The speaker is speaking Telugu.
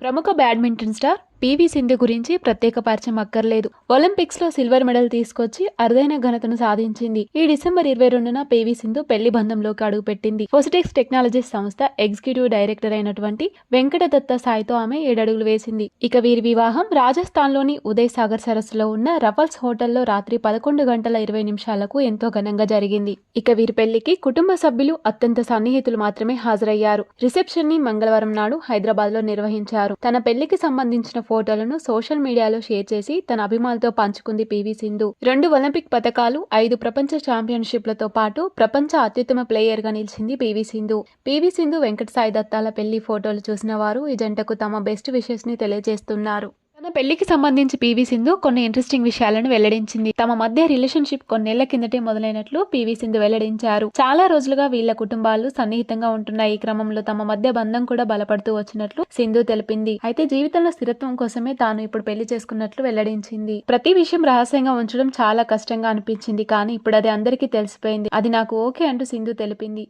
ప్రముఖ బ్యాడ్మింటన్ స్టార్ పివి సింధు గురించి ప్రత్యేక పరిచయం అక్కర్లేదు. ఒలింపిక్స్లో సిల్వర్ మెడల్ తీసుకొచ్చి అరుదైన ఘనతను సాధించింది. ఈ డిసెంబర్ ఇరవై రెండున పివి సింధు పెళ్ళి బంధంలోకి అడుగుపెట్టింది. ఫోసిటెక్స్ టెక్నాలజీస్ సంస్థ ఎగ్జిక్యూటివ్ డైరెక్టర్ అయినటువంటి వెంకట దత్త సాయితో ఆమె ఏడడుగులు వేసింది. ఇక వీరి వివాహం రాజస్థాన్లోని ఉదయ్ సాగర్ సరస్సులో ఉన్న రఫల్స్ హోటల్లో రాత్రి పదకొండు గంటల ఇరవై నిమిషాలకు ఎంతో ఘనంగా జరిగింది. ఇక వీరి పెళ్ళికి కుటుంబ సభ్యులు అత్యంత సన్నిహితులు మాత్రమే హాజరయ్యారు. రిసెప్షన్ని మంగళవారం నాడు హైదరాబాద్లో నిర్వహించారు. తన పెళ్ళికి సంబంధించిన ఫోటోలను సోషల్ మీడియాలో షేర్ చేసి తన అభిమానులతో పంచుకుంది పివి సింధు. రెండు ఒలింపిక్ పథకాలు ఐదు ప్రపంచ ఛాంపియన్షిప్లతో పాటు ప్రపంచ అత్యుత్తమ ప్లేయర్గా నిలిచింది పివి సింధు. పివి సింధు వెంకట సాయి దత్తాల పెళ్ళి ఫోటోలు చూసిన వారు ఈ జంటకు తమ బెస్ట్ విషెస్ని తెలియజేస్తున్నారు. తన పెళ్ళికి సంబంధించి పీవీ సింధు కొన్ని ఇంట్రెస్టింగ్ విషయాలను వెల్లడించింది. తమ మధ్య రిలేషన్షిప్ కొన్నేళ్ళ కిందటే మొదలైనట్లు పీవీ సింధు వెల్లడించారు. చాలా రోజులుగా వీళ్ళ కుటుంబాలు సన్నిహితంగా ఉంటున్న ఈ క్రమంలో తమ మధ్య బంధం కూడా బలపడుతూ వచ్చినట్లు సింధు తెలిపింది. అయితే జీవితంలో స్థిరత్వం కోసమే తాను ఇప్పుడు పెళ్ళి చేసుకున్నట్లు వెల్లడించింది. ప్రతి విషయం రహస్యంగా ఉంచడం చాలా కష్టంగా అనిపించింది. కానీ ఇప్పుడు అది అందరికీ తెలిసిపోయింది. అది నాకు ఓకే అంటూ సింధు తెలిపింది.